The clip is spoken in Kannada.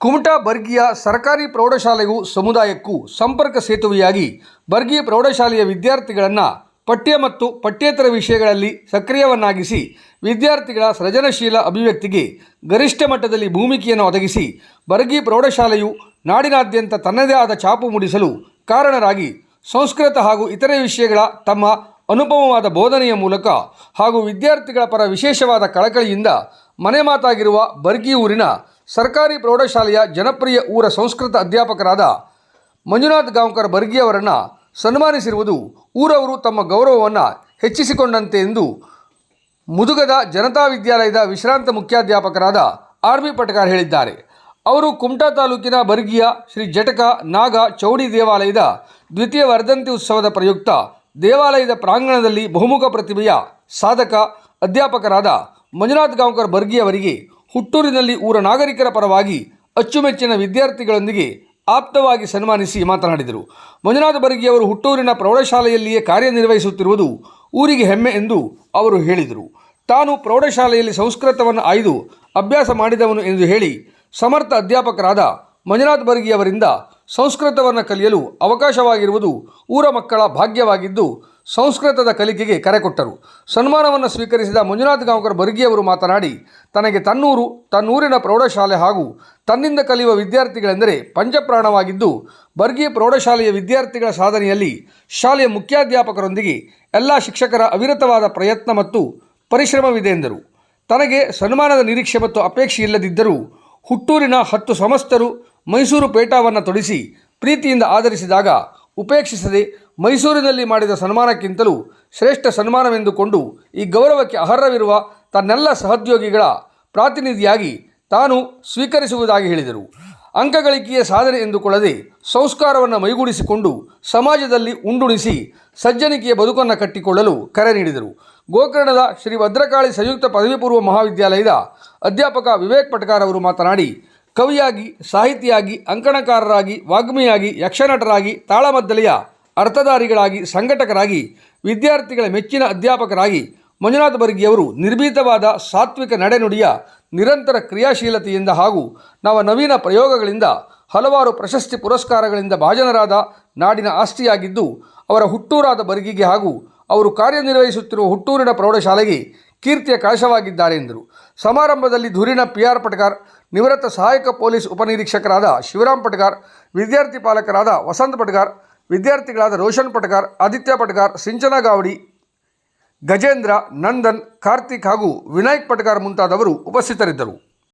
ಕುಮಟಾ ಬರ್ಗಿಯ ಸರ್ಕಾರಿ ಪ್ರೌಢಶಾಲೆಗೂ ಸಮುದಾಯಕ್ಕೂ ಸಂಪರ್ಕ ಸೇತುವೆಯಾಗಿ ಬರ್ಗಿ ಪ್ರೌಢಶಾಲೆಯ ವಿದ್ಯಾರ್ಥಿಗಳನ್ನು ಪಠ್ಯ ಮತ್ತು ಪಠ್ಯೇತರ ವಿಷಯಗಳಲ್ಲಿ ಸಕ್ರಿಯವನ್ನಾಗಿಸಿ, ವಿದ್ಯಾರ್ಥಿಗಳ ಸೃಜನಶೀಲ ಅಭಿವ್ಯಕ್ತಿಗೆ ಗರಿಷ್ಠ ಮಟ್ಟದಲ್ಲಿ ಭೂಮಿಕೆಯನ್ನು ಒದಗಿಸಿ ಬರ್ಗಿ ಪ್ರೌಢಶಾಲೆಯು ನಾಡಿನಾದ್ಯಂತ ತನ್ನದೇ ಆದ ಛಾಪು ಮೂಡಿಸಲು ಕಾರಣರಾಗಿ, ಸಂಸ್ಕೃತ ಹಾಗೂ ಇತರೆ ವಿಷಯಗಳ ತಮ್ಮ ಅನುಪಮವಾದ ಬೋಧನೆಯ ಮೂಲಕ ಹಾಗೂ ವಿದ್ಯಾರ್ಥಿಗಳ ಪರ ವಿಶೇಷವಾದ ಕಳಕಳಿಯಿಂದ ಮನೆ ಮಾತಾಗಿರುವ ಬರ್ಗಿ ಊರಿನ ಸರ್ಕಾರಿ ಪ್ರೌಢಶಾಲೆಯ ಜನಪ್ರಿಯ ಊರ ಸಂಸ್ಕೃತ ಅಧ್ಯಾಪಕರಾದ ಮಂಜುನಾಥ್ ಗಾಂವ್ಕರ್ ಬರ್ಗಿ ಅವರನ್ನು ಸನ್ಮಾನಿಸಿರುವುದು ಊರವರು ತಮ್ಮ ಗೌರವವನ್ನು ಹೆಚ್ಚಿಸಿಕೊಂಡಂತೆ ಎಂದು ಮುದುಗದ ಜನತಾ ವಿದ್ಯಾಲಯದ ವಿಶ್ರಾಂತ ಮುಖ್ಯಾಧ್ಯಾಪಕರಾದ ಆರ್ ಬಿ ಪಟಕಾರ್ ಹೇಳಿದ್ದಾರೆ. ಅವರು ಕುಮಟಾ ತಾಲೂಕಿನ ಬರ್ಗಿಯ ಶ್ರೀ ಜಟಕ ನಾಗ ಚೌಡಿ ದೇವಾಲಯದ ದ್ವಿತೀಯ ವರ್ಧಂತಿ ಉತ್ಸವದ ಪ್ರಯುಕ್ತ ದೇವಾಲಯದ ಪ್ರಾಂಗಣದಲ್ಲಿ ಬಹುಮುಖ ಪ್ರತಿಭೆಯ ಸಾಧಕ ಅಧ್ಯಾಪಕರಾದ ಮಂಜುನಾಥ್ ಗಾಂವ್ಕರ್ ಬರ್ಗಿ ಅವರಿಗೆ ಹುಟ್ಟೂರಿನಲ್ಲಿ ಊರ ನಾಗರಿಕರ ಪರವಾಗಿ ಅಚ್ಚುಮೆಚ್ಚಿನ ವಿದ್ಯಾರ್ಥಿಗಳೊಂದಿಗೆ ಆಪ್ತವಾಗಿ ಸನ್ಮಾನಿಸಿ ಮಾತನಾಡಿದರು. ಮಂಜುನಾಥ ಬರ್ಗಿಯವರು ಹುಟ್ಟೂರಿನ ಪ್ರೌಢಶಾಲೆಯಲ್ಲಿಯೇ ಕಾರ್ಯನಿರ್ವಹಿಸುತ್ತಿರುವುದು ಊರಿಗೆ ಹೆಮ್ಮೆ ಎಂದು ಅವರು ಹೇಳಿದರು. ತಾನು ಪ್ರೌಢಶಾಲೆಯಲ್ಲಿ ಸಂಸ್ಕೃತವನ್ನು ಆಯ್ದು ಅಭ್ಯಾಸ ಮಾಡಿದವನು ಎಂದು ಹೇಳಿ ಸಮರ್ಥ ಅಧ್ಯಾಪಕರಾದ ಮಂಜುನಾಥ್ ಬರ್ಗಿಯವರಿಂದ ಸಂಸ್ಕೃತವನ್ನು ಕಲಿಯಲು ಅವಕಾಶವಾಗಿರುವುದು ಊರ ಮಕ್ಕಳ ಭಾಗ್ಯವಾಗಿದ್ದು ಸಂಸ್ಕೃತದ ಕಲಿಕೆಗೆ ಕರೆ ಕೊಟ್ಟರು. ಸನ್ಮಾನವನ್ನು ಸ್ವೀಕರಿಸಿದ ಮಂಜುನಾಥ್ ಗಾಂವ್ಕರ್ ಬರ್ಗಿಯವರು ಮಾತನಾಡಿ, ತನಗೆ ತನ್ನೂರು, ತನ್ನೂರಿನ ಪ್ರೌಢಶಾಲೆ ಹಾಗೂ ತನ್ನಿಂದ ಕಲಿಯುವ ವಿದ್ಯಾರ್ಥಿಗಳೆಂದರೆ ಪಂಚಪ್ರಾಣವಾಗಿದ್ದು, ಬರ್ಗಿ ಪ್ರೌಢಶಾಲೆಯ ವಿದ್ಯಾರ್ಥಿಗಳ ಸಾಧನೆಯಲ್ಲಿ ಶಾಲೆಯ ಮುಖ್ಯಾಧ್ಯಾಪಕರೊಂದಿಗೆ ಎಲ್ಲ ಶಿಕ್ಷಕರ ಅವಿರತವಾದ ಪ್ರಯತ್ನ ಮತ್ತು ಪರಿಶ್ರಮವಿದೆ ಎಂದರು. ತನಗೆ ಸನ್ಮಾನದ ನಿರೀಕ್ಷೆ ಮತ್ತು ಅಪೇಕ್ಷೆ ಇಲ್ಲದಿದ್ದರೂ, ಹುಟ್ಟೂರಿನ ಹತ್ತು ಸಮಸ್ತರು ಮೈಸೂರು ಪೇಟಾವನ್ನು ತೊಡಿಸಿ ಪ್ರೀತಿಯಿಂದ ಆಧರಿಸಿದಾಗ ಉಪೇಕ್ಷಿಸದೆ ಮೈಸೂರಿನಲ್ಲಿ ಮಾಡಿದ ಸನ್ಮಾನಕ್ಕಿಂತಲೂ ಶ್ರೇಷ್ಠ ಸನ್ಮಾನವೆಂದುಕೊಂಡು ಈ ಗೌರವಕ್ಕೆ ಅರ್ಹವಿರುವ ತನ್ನೆಲ್ಲ ಸಹೋದ್ಯೋಗಿಗಳ ಪ್ರಾತಿನಿಧಿಯಾಗಿ ತಾನು ಸ್ವೀಕರಿಸುವುದಾಗಿ ಹೇಳಿದರು. ಅಂಕಗಳಿಕೆಯ ಸಾಧನೆ ಎಂದುಕೊಳ್ಳದೆ ಸಂಸ್ಕಾರವನ್ನು ಮೈಗೂಡಿಸಿಕೊಂಡು ಸಮಾಜದಲ್ಲಿ ಉಂಡುಣಿಸಿ ಸಜ್ಜನಿಕೆಯ ಬದುಕನ್ನು ಕಟ್ಟಿಕೊಳ್ಳಲು ಕರೆ ನೀಡಿದರು. ಗೋಕರ್ಣದ ಶ್ರೀ ಭದ್ರಕಾಳಿ ಸಂಯುಕ್ತ ಪದವಿ ಪೂರ್ವ ಮಹಾವಿದ್ಯಾಲಯದ ಅಧ್ಯಾಪಕ ವಿವೇಕ್ ಪಟ್ಕಾರ್ ಅವರು ಮಾತನಾಡಿ, ಕವಿಯಾಗಿ, ಸಾಹಿತಿಯಾಗಿ, ಅಂಕಣಕಾರರಾಗಿ, ವಾಗ್ಮಿಯಾಗಿ, ಯಕ್ಷನಟರಾಗಿ, ತಾಳಮದ್ದಲೆಯ ಅರ್ಥಧಾರಿಗಳಾಗಿ, ಸಂಘಟಕರಾಗಿ, ವಿದ್ಯಾರ್ಥಿಗಳ ಮೆಚ್ಚಿನ ಅಧ್ಯಾಪಕರಾಗಿ ಮಂಜುನಾಥ ಬರ್ಗಿಯವರು ನಿರ್ಭೀತವಾದ ಸಾತ್ವಿಕ ನಡೆನುಡಿಯ ನಿರಂತರ ಕ್ರಿಯಾಶೀಲತೆಯಿಂದ ಹಾಗೂ ನವ ನವೀನ ಪ್ರಯೋಗಗಳಿಂದ ಹಲವಾರು ಪ್ರಶಸ್ತಿ ಪುರಸ್ಕಾರಗಳಿಂದ ಭಾಜನರಾದ ನಾಡಿನ ಆಸ್ತಿಯಾಗಿದ್ದು, ಅವರ ಹುಟ್ಟೂರಾದ ಬರ್ಗಿಗೆ ಹಾಗೂ ಅವರು ಕಾರ್ಯನಿರ್ವಹಿಸುತ್ತಿರುವ ಹುಟ್ಟೂರಿನ ಪ್ರೌಢಶಾಲೆಗೆ ಕೀರ್ತಿಯ ಕಳಶವಾಗಿದ್ದಾರೆ ಎಂದರು ಸಮಾರಂಭದಲ್ಲಿ ಧುರಿನ ಪಿ ಆರ್ ಪಟ್ಕಾರ್ ನಿವೃತ್ತ ಸಹಾಯಕ ಪೊಲೀಸ್ ಉಪನಿರೀಕ್ಷಕರಾದ ಶಿವರಾಮ್ ಪಟ್ಕಾರ್ ವಿದ್ಯಾರ್ಥಿ ಪಾಲಕರಾದ ವಸಂತ್ ಪಟ್ಕಾರ್ ವಿದ್ಯಾರ್ಥಿಗಳಾದ ರೋಷನ್ ಪಟ್ಕಾರ್ ಆದಿತ್ಯ ಪಟ್ಕಾರ್ ಸಿಂಚನ ಗಾವಡಿ, ಗಜೇಂದ್ರ, ನಂದನ್, ಕಾರ್ತಿಕ್ ಹಾಗೂ ವಿನಾಯಕ್ ಪಟ್ಕಾರ್ ಮುಂತಾದವರು ಉಪಸ್ಥಿತರಿದ್ದರು.